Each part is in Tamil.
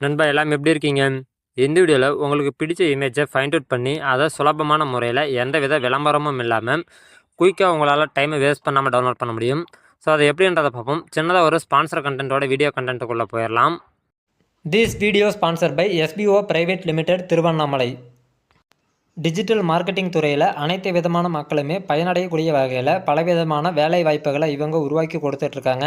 நண்பா எல்லாம் எப்படி இருக்கீங்க? இந்த வீடியோவில் உங்களுக்கு பிடிச்ச இமேஜை ஃபைண்ட் அவுட் பண்ணி அதை சுலபமான முறையில் எந்த வித விளம்பரமும் இல்லாமல் குயிக்காக உங்களால் டைமை வேஸ்ட் பண்ணாமல் டவுன்லோட் பண்ண முடியும். ஸோ அதை எப்படின்றத பார்ப்போம். சின்னதாக ஒரு ஸ்பான்சர் கண்டென்ட்டோட வீடியோ கண்டென்ட்டுக்குள்ளே போயிடலாம். This video sponsor by SPO private limited Tiruvannamalai digital marketing துறையில் அனைத்து விதமான மக்களுமே பயனடையக்கூடிய வகையில் பலவிதமான வேலை வாய்ப்புகளை இவங்க உருவாக்கி கொடுத்துட்ருக்காங்க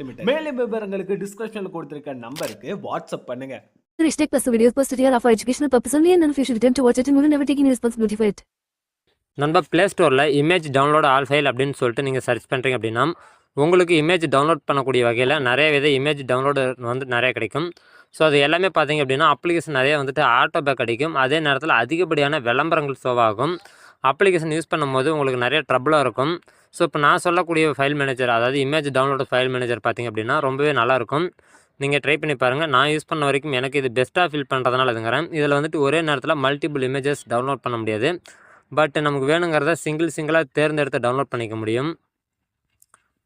limited மேலும் விவரங்களுக்கு டிஸ்கிரிப்ஷன்ல கொடுத்திருக்க நம்பருக்கு வாட்ஸ்அப் பண்ணுங்க. Restrict plus videos posted here are for educational purpose only and you should attempt to watch it and will never take any responsibility for it. நண்பா ப்ளே ஸ்டோரில் இமேஜ் டவுன்லோட் ஆல் ஃபைல் அப்படின்னு சொல்லிட்டு நீங்கள் சர்ச் பண்ணுறீங்க அப்படின்னா உங்களுக்கு இமேஜ் டவுன்லோட் பண்ணக்கூடிய வகையில் நிறைய வித இமேஜ் டவுன்லோடு வந்து நிறைய கிடைக்கும். ஸோ அது எல்லாமே பார்த்தீங்க அப்படின்னா அப்ளிகேஷன் நிறைய வந்துட்டு ஆட்டோ பேக் அடிக்கும். அதே நேரத்தில் அதிகப்படியான விளம்பரங்கள் ஷோவாகும் அப்ளிகேஷன் யூஸ் பண்ணும்போது உங்களுக்கு நிறைய ட்ரபுளாக இருக்கும். ஸோ இப்போ நான் சொல்லக்கூடிய ஃபைல் மேனேஜர் அதாவது இமேஜ் டவுன்லோட் ஃபைல் மேனேஜர் பார்த்தீங்க அப்படின்னா ரொம்பவே நல்லாயிருக்கும். நீங்கள் ட்ரை பண்ணி பாருங்கள் நான் யூஸ் பண்ண வரைக்கும் எனக்கு இது பெஸ்ட்டாக ஃபில் பண்ணுறதுனால இதுங்கிறேன் இதில் வந்துட்டு ஒரே நேரத்தில் மல்டிபிள் இமேஜஸ் டவுன்லோட் பண்ண முடியாது. பட் நமக்கு வேணுங்கிறத சிங்கிள் சிங்கிளாக தேர்ந்தெடுத்து டவுன்லோட் பண்ணிக்க முடியும்.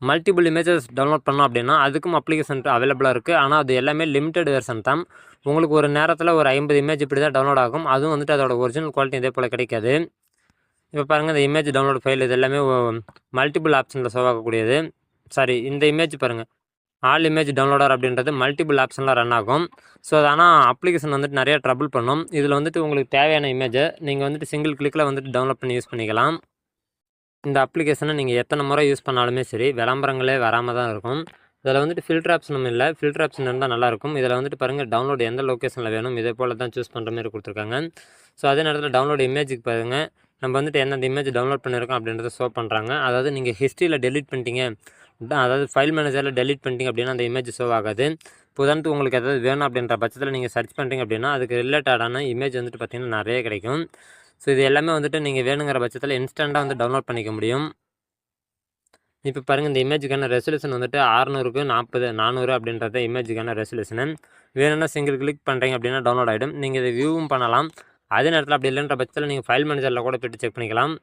மல்டிபிள் இமேஜஸ் டவுன்லோட் பண்ணோம் அப்படின்னா அதுக்கும் அப்ளிகேஷன் அவைலபிளாக இருக்குது ஆனால் அது எல்லாமே லிமிடெட் வெர்ஷன் தான். உங்களுக்கு ஒரு நேரத்தில் ஒரு ஐம்பது இமேஜ் இப்படி தான் டவுன்லோட் ஆகும். அதுவும் வந்துட்டு அதோட ஒரிஜினல் குவாலிட்டி இதே போல் கிடைக்காது. இப்போ பாருங்கள் இந்த இமேஜ் டவுன்லோட் ஃபைல் இது எல்லாமே மல்டிபிள் ஆப்ஷனில் சோவாக்கக்கூடியது சாரி இந்த இமேஜ் பாருங்கள் ஆல் இமேஜ் டவுன்லோடர் அப்படின்றது மல்டிபிள் ஆப்ஷனில் ரன் ஆகும். ஸோ அது ஆனால் அப்ளிகேஷன் வந்துட்டு நிறைய ட்ரபிள் பண்ணும். இதில் வந்துட்டு உங்களுக்கு தேவையான இமேஜை நீங்கள் வந்துட்டு சிங்கிள் கிளிக்கில் வந்துட்டு டவுன்லோட் பண்ணி யூஸ் பண்ணிக்கலாம். இந்த அப்ளிகேஷனை நீங்கள் எத்தனை முறை யூஸ் பண்ணாலுமே சரி விளம்பரங்களே வராமல் தான் இருக்கும். இதில் வந்துட்டு ஃபில்டர் ஆப்ஷனும் இல்லை. ஃபில்டர் ஆப்ஷன் இருந்தால் நல்லாயிருக்கும் இதில் வந்துட்டு பாருங்கள் டவுன்லோட் எந்த லொக்கேஷனில் வேணும் இதே போல் தான் சூஸ் பண்ணுற மாதிரி கொடுத்துருக்காங்க. ஸோ அதே நேரத்தில் டவுன்லோட் இமேஜுக்கு பாருங்கள் நம்ம வந்துட்டு எந்தெந்த இமேஜ் டவுன்லோட் பண்ணியிருக்கோம் அப்படின்றத ஷோ பண்ணுறாங்க அதாவது நீங்கள் ஹிஸ்ட்ரியில் டெலிட் பண்ணிட்டீங்க. அதாவது ஃபைல் மேனேஜரில் டெலிட் பண்ணிட்டீங்க அப்படின்னா அந்த இமேஜ் ஷோ ஆகாது. இப்போ உதாரணத்துக்கு உங்களுக்கு எதாவது வேணும் அப்படின்ற பட்சத்தில் நீங்கள் சர்ச் பண்ணுறீங்க அப்படின்னா அதுக்கு ரிலேட்டடான இமேஜ் வந்துட்டு பார்த்திங்கன்னா நிறைய கிடைக்கும். ஸோ இது எல்லாமே வந்துட்டு நீங்கள் வேணுங்கிற பட்சத்தில் இன்ஸ்டண்ட்டாக வந்து டவுன்லோட் பண்ணிக்க முடியும். இப்போ பாருங்கள் இந்த இமேஜுக்கான ரெசல்யூஷன் வந்துட்டு ஆறுநூறுக்கு நாற்பது நானூறு அப்படின்றத இமேஜுக்கான ரெசல்யூஷனு வேணும்னா சிங்கிள் கிளிக் பண்ணுறீங்க அப்படின்னா டவுன்லோட் ஆகிடும் நீங்கள் இதை வியூவும் பண்ணலாம். அதே நேரத்தில் அப்படி இல்லைன்ற பட்சத்தில் நீங்கள் ஃபைல் மேனேஜரில் கூட போய்ட்டு செக் பண்ணிக்கலாம்.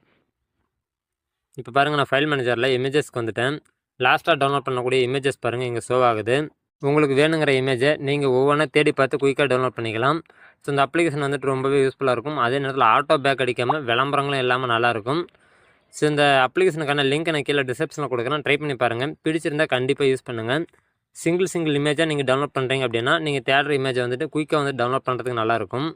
இப்போ பாருங்கள் நான் ஃபைல் மேனேஜரில் இமேஜஸ்க்கு வந்துட்டேன். லாஸ்ட்டாக டவுன்லோட் பண்ணக்கூடிய இமேஜஸ் பாருங்கள் இங்கே ஷோ ஆகுது. உங்களுக்கு வேணுங்கிற இமேஜை நீங்கள் ஒவ்வொன்றா தேடி பார்த்து குயிக்காக டவுன்லோட் பண்ணிக்கலாம். ஸோ இந்த அப்ளிகேஷன் வந்துட்டு ரொம்பவே யூஸ்ஃபுல்லாக இருக்கும். அதே நேரத்தில் ஆட்டோ பேக் அடிக்காமல் விளம்பரங்களும் இல்லாமல் நல்லாயிருக்கும் ஸோ இந்த அப்ளிகேஷனுக்கான லிங்க் நான் கீழே டிஸ்கிரிப்ஷனில் கொடுக்குறேன். ட்ரை பண்ணி பாருங்கள் பிடிச்சிருந்தால் கண்டிப்பாக யூஸ் பண்ணுங்கள் சிங்கிள் சிங்கிள் இமேஜாக நீங்கள் டவுன்லோட் பண்ணுறீங்க அப்படின்னா நீங்கள் தேடுற இமேஜை வந்துட்டு குயிக்காக வந்து டவுன்லோட் பண்ணுறதுக்கு நல்லாயிருக்கும்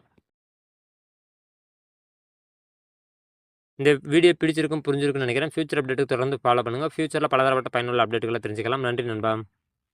இந்த வீடியோ பிடிச்சிருக்கும் புரிஞ்சிருக்குன்னு நினைக்கிறேன். ஃபியூச்சர் அப்டேட்டுக்கு தொடர்ந்து ஃபாலோ பண்ணுங்கள் ஃபியூச்சரில் பலதரப்பட்ட பயனுள்ள அப்டேட்டுகளை தெரிஞ்சுக்கலாம். நன்றி நண்பா.